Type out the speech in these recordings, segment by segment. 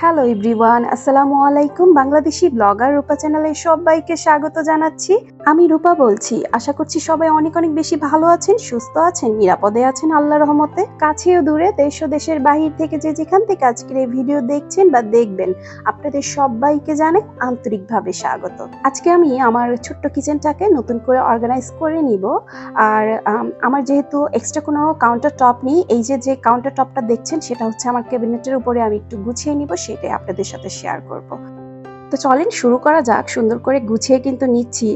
Hello everyone আসসালামু আলাইকুম Bangladeshi blogger রূপা চ্যানেলে সবাইকে স্বাগত জানাচ্ছি। আমি রূপা বলছি। আশা করছি সবাই অনেক অনেক বেশি ভালো আছেন, সুস্থ আছেন, নিরাপদে আছেন আল্লাহ রহমতে। কাছে ও দূরে, দেশ ও দেশের বাহির থেকে যে যেখান থেকে আজকের এই ভিডিও দেখছেন বা দেখবেন, আপনাদের সবাইকে জানে আন্তরিকভাবে স্বাগত। আজকে আমি আমার ছোট্ট কিচেনটাকে নতুন করে অর্গানাইজ করে নিব। আর আমার যেহেতু এক্সট্রা কোনো কাউন্টার টপ নেই, এই যে যে কাউন্টার টপটা দেখছেন, সেটা হচ্ছে আমার ক্যাবিনেটের উপরে আমি একটু গুছিয়ে নিব, সেটাই আপনাদের সাথে শেয়ার করব। তো চলেন শুরু করা যাক, সুন্দর করে গুছিয়ে কিন্তু নিচ্ছি।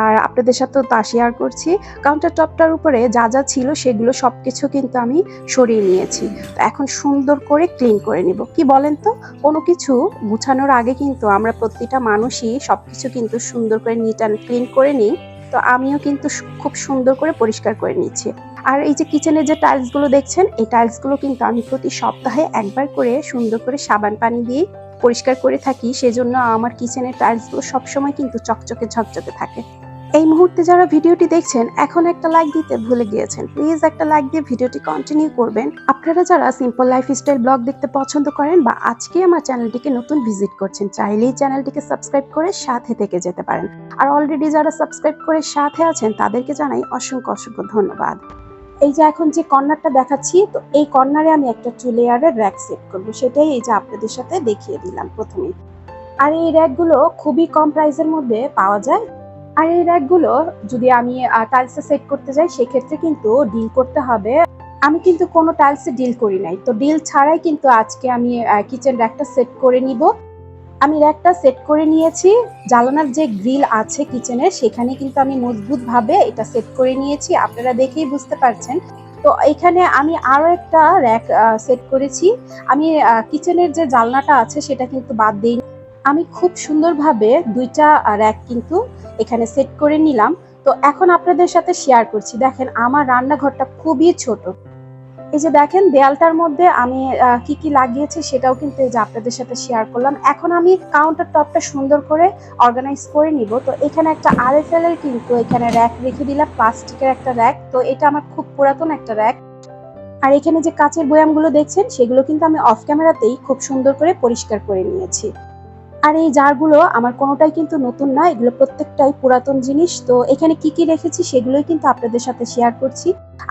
আর আপনাদের সাথেও তা শেয়ার করছি। কাউন্টার টপটার উপরে যা যা ছিল সেগুলো সব কিছু কিন্তু আমি সরিয়ে নিয়েছি। তো এখন সুন্দর করে ক্লিন করে নিব। কি বলেন তো? কোনো কিছু গুছানোর আগে কিন্তু আমরা প্রতিটা মানুষই সব কিছু কিন্তু সুন্দর করে নিট অ্যান্ড ক্লিন করে নিই। তো আমিও কিন্তু খুব সুন্দর করে পরিষ্কার করে নিচ্ছি। আর এই যে কিচেনের যে টাইলসগুলো দেখছেন, এই টাইলসগুলো কিন্তু আমি প্রতি সপ্তাহে একবার করে সুন্দর করে সাবান পানি দিয়ে পরিষ্কার করে থাকি, সেজন্য আমার কিচেনের টাইলসগুলো সবসময় কিন্তু চকচকে ঝকঝকে থাকে। এই মুহূর্তে যারা ভিডিওটি দেখছেন, এখন একটা লাইক দিতে ভুলে গিয়েছেন। প্লিজ একটা লাইক দিয়ে ভিডিওটি কন্টিনিউ করবেন। আপনারা যারা সিম্পল লাইফস্টাইল ব্লগ দেখতে পছন্দ করেন বা আজকে আমার চ্যানেলটিকে নতুন ভিজিট করছেন, চাইলেই চ্যানেলটিকে সাবস্ক্রাইব করে সাথে থেকে যেতে পারেন। আর অলরেডি যারা সাবস্ক্রাইব করে সাথে আছেন, তাদেরকে জানাই অসংখ্য অসংখ্য ধন্যবাদ। এই যে এখন যে কর্নারটা দেখাচ্ছি, তো এই কর্নারে আমি একটা টু লেয়ারের র্যাক সেট করব। সেটাই এই যে আপনাদের সাথে দেখিয়ে দিলাম প্রথমে। আর এই র্যাকগুলো খুবই কম প্রাইসের মধ্যে পাওয়া যায়। আর এই র্যাকগুলো যদি আমি টাইলসে সেট করতে যাই, সেক্ষেত্রে কিন্তু ডিল করতে হবে। আমি কিন্তু কোনো টাইলসে ডিল করি নাই। তো ডিল ছাড়াই কিন্তু আজকে আমি কিচেন র্যাকটা সেট করে নিব। আমি র্যাকটা সেট করে নিয়েছি। জ্বালানার যে গ্রিল আছে কিচেনের, সেখানে কিন্তু আমি মজবুত ভাবে এটা সেট করে নিয়েছি। আপনারা দেখেই বুঝতে পারছেন। তো এখানে আমি আরও একটা র্যাক সেট করেছি। আমি কিচেনের যে জালনাটা আছে সেটা কিন্তু বাদ দিই। আমি খুব সুন্দরভাবে দুইটা র্যাক কিন্তু এখানে সেট করে নিলাম। তো এখন আপনাদের সাথে শেয়ার করছি। দেখেন, আমার রান্নাঘরটা খুবই ছোট। এই যে দেখেন, দেয়ালটার মধ্যে আমি কি কি লাগিয়েছি সেটাও কিন্তু এই যে আপনাদের সাথে শেয়ার করলাম। এখন আমি কাউন্টার টপটা সুন্দর করে অর্গানাইজ করে নিব। তো এখানে একটা আর এফ এল এর কিন্তু এখানে র্যাক রেখে দিলাম, প্লাস্টিকের একটা র্যাক তো এটা আমার খুব পুরাতন একটা র্যাক আর এখানে যে কাচের বয়ামগুলো দেখছেন, সেগুলো কিন্তু আমি অফ ক্যামেরাতেই খুব সুন্দর করে পরিষ্কার করে নিয়েছি। আর এই জারগুলো আমার কোনোটাই কিন্তু নতুন না, এগুলো প্রত্যেকটাই পুরাতন জিনিস। তো এখানে কি কি রেখেছি সেগুলোই কিন্তু আপনাদের সাথে শেয়ার করছি।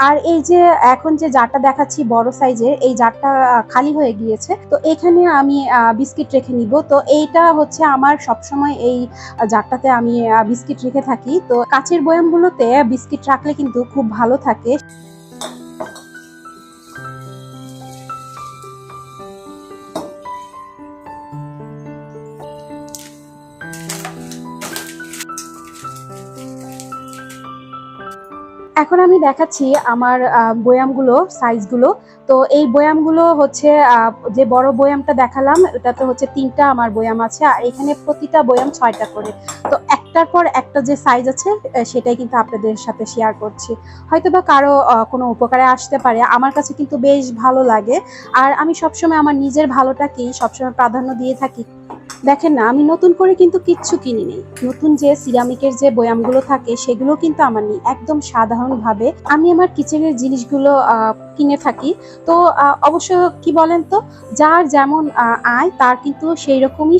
আর এই যে এখন যে জারটা দেখাচ্ছি বড় সাইজের, এই জারটা খালি হয়ে গিয়েছে। তো এখানে আমি বিস্কিট রেখে নিব। তো এইটা হচ্ছে আমার সবসময় এই জারটাতে আমি বিস্কিট রেখে থাকি। তো কাচের বয়ামগুলোতে বিস্কিট রাখলে কিন্তু খুব ভালো থাকে। এখন আমি দেখাচ্ছি আমার বয়ামগুলো সাইজগুলো তো এই বয়ামগুলো হচ্ছে যে বড় বয়ামটা দেখালাম, ওটাতে হচ্ছে তিনটা আমার বয়াম আছে, আর এখানে প্রতিটা বয়াম ছয়টা করে। তো একটার পর একটা যে সাইজ আছে সেটাই কিন্তু আপনাদের সাথে শেয়ার করছি। হয়তো বা কারও কোনো উপকারে আসতে পারে, আমার কাছে কিন্তু বেশ ভালো লাগে। আর আমি সবসময় আমার নিজের ভালোটাকেই সবসময় প্রাধান্য দিয়ে থাকি। দেখেন না, আমি নতুন করে কিন্তু কিচ্ছু কিনি নেই। নতুন যে সিরামিকের যে বয়ামগুলো থাকে, সেগুলো কিন্তু আমার নেই। একদম সাধারণভাবে আমি আমার কিচেনের জিনিসগুলো কিনে থাকি। তো অবশ্য কি বলেন তো, যার যেমন আয়, তার কিন্তু সেই রকমই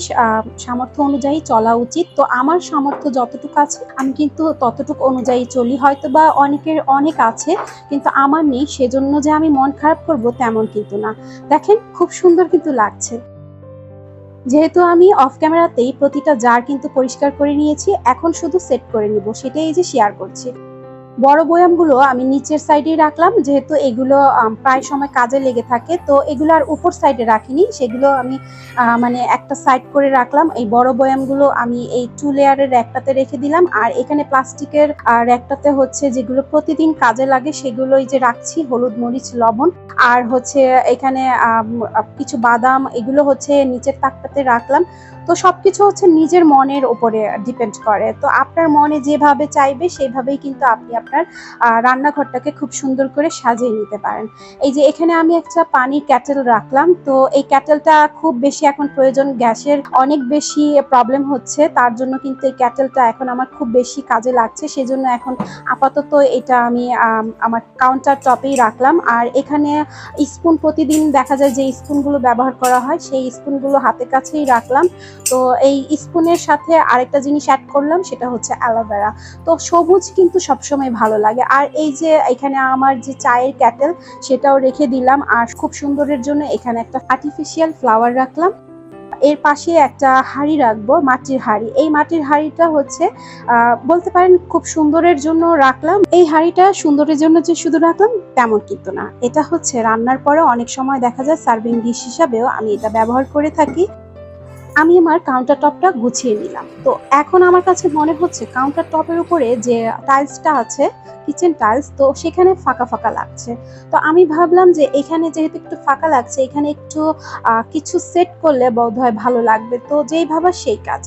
সামর্থ্য অনুযায়ী চলা উচিত। তো আমার সামর্থ্য যতটুকু আছে, আমি কিন্তু ততটুকু অনুযায়ী চলি। হয়তো বা অনেকের অনেক আছে, কিন্তু আমার নেই। সেজন্য যে আমি মন খারাপ করব, তেমন কিন্তু না। দেখেন, খুব সুন্দর কিন্তু লাগছে। যেহেতু আমি অফ ক্যামেরাতেই প্রতিটা জার কিন্তু পরিষ্কার করে নিয়েছি, এখন শুধু সেট করে নিব, সেটাই এই যে শেয়ার করছি। বড় বয়ামগুলো আমি নিচের সাইডেই রাখলাম, যেহেতু এগুলো প্রায় সময় কাজে লেগে থাকে। তো এগুলো আর উপর সাইডে রাখিনি, সেগুলো আমি মানে একটা সাইড করে রাখলাম। এই বড় বয়ামগুলো আমি এই টু লেয়ারের র্যাকটাতে রেখে দিলাম। আর এখানে প্লাস্টিকের র্যাকটাতে হচ্ছে যেগুলো প্রতিদিন কাজে লাগে, সেগুলোই যে রাখছি, হলুদ, মরিচ, লবণ। আর হচ্ছে এখানে কিছু বাদাম, এগুলো হচ্ছে নিচের তাকটাতে রাখলাম। তো সবকিছু হচ্ছে নিজের মনের উপরে ডিপেন্ড করে। তো আপনার মনে যেভাবে চাইবে সেইভাবেই কিন্তু আপনি আপনার রান্নাঘরটাকে খুব সুন্দর করে সাজিয়ে নিতে পারেন। এই যে এখানে আমি একটা পানির ক্যাটেল রাখলাম, তো এই ক্যাটেলটা খুব বেশি এখন প্রয়োজন গ্যাসের। অনেক বেশি প্রবলেম হচ্ছে, তার জন্য কিন্তু এই ক্যাটেলটা এখন আমার খুব বেশি কাজে লাগছে। সেজন্য এখন আপাতত এটা আমি আমার কাউন্টার টপেই রাখলাম। আর এখানে স্পুন, প্রতিদিন দেখা যায় যে স্পুনগুলো ব্যবহার করা হয়, সেই স্পুনগুলো হাতের কাছেই রাখলাম। তো এই স্পুনের সাথে আরেকটা জিনিস অ্যাড করলাম, সেটা হচ্ছে অ্যালোভেরা তো সবুজ কিন্তু সবসময় ভালো লাগে। আর এই যে এখানে আমার যে চায়ের ক্যাটেল সেটাও রেখে দিলাম। আর খুব সুন্দরের জন্য এখানে একটা আর্টিফিশিয়াল ফ্লাওয়ার রাখলাম। এর পাশে একটা হাঁড়ি রাখব, মাটির হাঁড়ি। এই মাটির হাঁড়িটা হচ্ছে বলতে পারেন খুব সুন্দরের জন্য রাখলাম। এই হাঁড়িটা সুন্দরের জন্য যে শুধু রাখলাম, তেমন কিন্তু না। এটা হচ্ছে রান্নার পরে অনেক সময় দেখা যায় সার্ভিং ডিশ হিসাবেও আমি এটা ব্যবহার করে থাকি। আমি আমার কাউন্টার টপটা গুছিয়ে নিলাম। তো এখন আমার কাছে মনে হচ্ছে কাউন্টার টপের উপরে যে টাইলসটা আছে কিচেন টাইলস তো সেখানে ফাঁকা ফাঁকা লাগছে। তো আমি ভাবলাম যে এখানে যেহেতু একটু ফাঁকা লাগছে, এখানে একটু কিছু সেট করলে বোধ হয় ভালো লাগবে। তো যেই ভাবা সেই কাজ।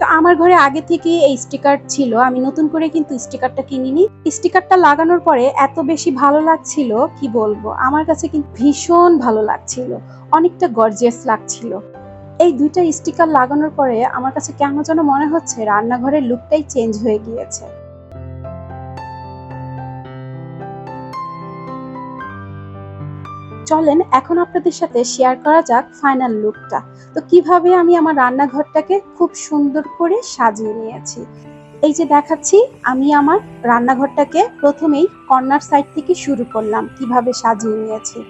তো আমার ঘরে আগে থেকেই এই স্টিকার ছিল। আমি নতুন করে কিন্তু স্টিকারটা কিনিনি। স্টিকারটা লাগানোর পরে এত বেশি ভালো লাগছিল, কি বলব? আমার কাছে কিন্তু ভীষণ ভালো লাগছিল। অনেকটা গর্জিয়াস লাগছিল। এই দুইটা স্টিকার লাগানোর পরে আমার কাছে কেন যেন মনে হচ্ছে রান্নাঘরের লুকটাই চেঞ্জ হয়ে গিয়েছে। চলেন, এখন আপনাদের সাথে শেয়ার করা যাক ফাইনাল লুকটা তো কীভাবে আমি আমার রান্নাঘরটাকে খুব সুন্দর করে সাজিয়ে নিয়েছি। এই যে দেখাচ্ছি, আমি আমার রান্নাঘরটাকে প্রথমেই কর্নার সাইড থেকে শুরু করলাম, কীভাবে সাজিয়ে নিয়েছি।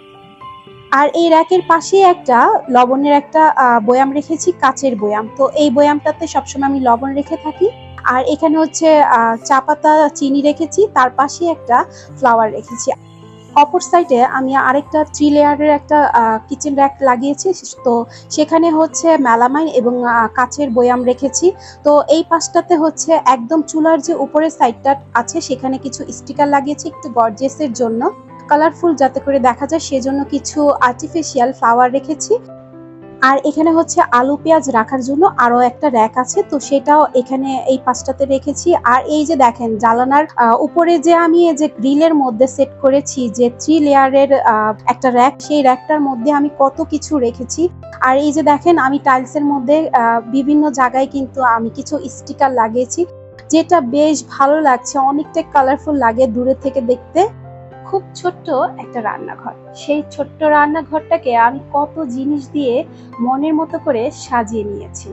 আর এই র্যাকের পাশে একটা লবণের একটা বয়াম রেখেছি, কাচের বয়াম। তো এই বয়ামটাতে সবসময় আমি লবণ রেখে থাকি। আর এখানে হচ্ছে চা পাতা, চিনি রেখেছি, তার পাশে একটা ফ্লাওয়ার রেখেছি। অপর সাইডে আমি আরেকটা থ্রি লেয়ারের একটা কিচেন র্যাক লাগিয়েছি, তো সেখানে হচ্ছে মেলামাইন এবং কাচের বয়াম রেখেছি। তো এই পাশটাতে হচ্ছে একদম চুলার যে উপরের সাইডটা আছে, সেখানে কিছু স্টিকার লাগিয়েছি, একটু গর্জেসের জন্য। কালারফুল যাতে করে দেখা যায়, সেজন্য কিছু আর্টিফিশিয়াল ফ্লাওয়ার রেখেছি। আর এখানে হচ্ছে আলু পেঁয়াজ রাখার জন্য আরও একটা র্যাক আছে, তো সেটাও এখানে এই পাঁচটাতে রেখেছি। আর এই যে দেখেন জালানার উপরে যে আমি এই যে গ্রিলের মধ্যে সেট করেছি, যে থ্রি লেয়ারের একটা র্যাক সেই র্যাকটার মধ্যে আমি কত কিছু রেখেছি। আর এই যে দেখেন, আমি টাইলসের মধ্যে বিভিন্ন জায়গায় কিন্তু আমি কিছু স্টিকার লাগিয়েছি, যেটা বেশ ভালো লাগছে অনেকটা কালারফুল লাগে দূরে থেকে দেখতে। খুব ছোট্ট একটা রান্নাঘর। সেই ছোট্ট রান্নাঘরটাকে আমি কত জিনিস দিয়ে মনের মতো করে সাজিয়ে নিয়েছি।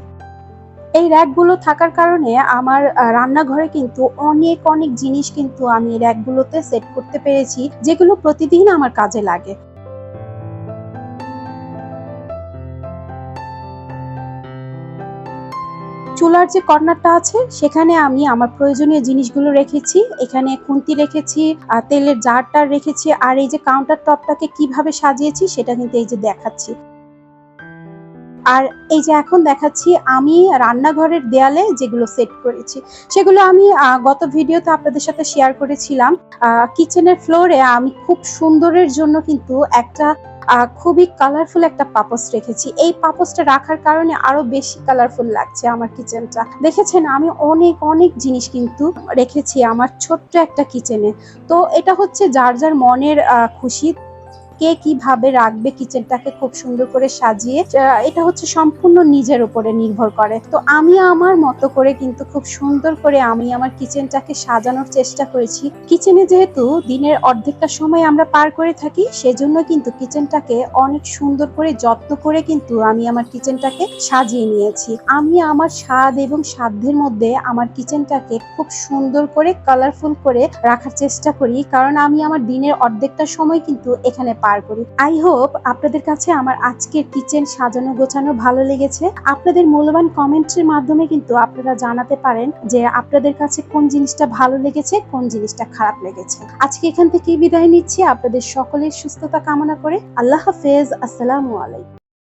এই র্যাকগুলো থাকার কারণে আমার রান্নাঘরে কিন্তু অনেক অনেক জিনিস কিন্তু আমি র্যাকগুলোতে সেট করতে পেরেছি, যেগুলো প্রতিদিন আমার কাজে লাগে। চুলার যে কর্নারটা আছে, সেখানে আমি আমার প্রয়োজনীয় জিনিসগুলো রেখেছি। এখানে খুন্তি রেখেছি আর তেলের জারটা রেখেছি, আর এই যে কাউন্টার টপটাকে কীভাবে সাজিয়েছি, সেটা কিন্তু এই যে দেখাচ্ছি। আর এই যে এখন দেখাচ্ছি, আমি রান্নাঘরের দেয়ালে যেগুলো সেট করেছি, সেগুলো আমি গত ভিডিওতে আপনাদের সাথে শেয়ার করেছিলাম। কিচেনের ফ্লোরে আমি খুব সুন্দরের জন্য কিন্তু একটা খুবই কালারফুল একটা পাপোস রেখেছি। এই পাপোসটা রাখার কারণে আরও বেশি কালারফুল লাগছে আমার কিচেনটা। দেখেছেন, আমি অনেক অনেক জিনিস কিন্তু রেখেছি আমার ছোট্ট একটা কিচেনে। তো এটা হচ্ছে যার যার মনের খুশি। কে কীভাবে রাখবে কিচেনটাকে খুব সুন্দর করে সাজিয়ে এটা হচ্ছে সম্পূর্ণ নিজের উপরে নির্ভর করে। তো আমি আমার মতো করে কিন্তু খুব সুন্দর করে আমি আমার কিচেনটাকে সাজানোর চেষ্টা করেছি। কিচেনে যেহেতু দিনের অর্ধেকটা সময় আমরা পার করে থাকি, সেজন্য কিন্তু কিচেনটাকে অনেক সুন্দর করে, যত্ন করে কিন্তু আমি আমার কিচেনটাকে সাজিয়ে নিয়েছি। আমি আমার স্বাদ এবং সাধ্যের মধ্যে আমার কিচেনটাকে খুব সুন্দর করে কালারফুল করে রাখার চেষ্টা করি, কারণ আমি আমার দিনের অর্ধেকটা সময় কিন্তু এখানে পার করি। আই হোপ আপনাদের কাছে আমার আজকের কিচেন সাজানো গোছানো ভালো লেগেছে। আপনাদের মূল্যবান কমেন্টের মাধ্যমে কিন্তু আপনারা জানাতে পারেন যে আপনাদের কাছে কোন জিনিসটা ভালো লেগেছে, কোন জিনিসটা খারাপ লেগেছে। আজকে এখান থেকে বিদায় নিচ্ছি। আপনাদের সকলের সুস্থতা কামনা করে। আল্লাহ হাফেজ। আসসালামু আলাইকুম।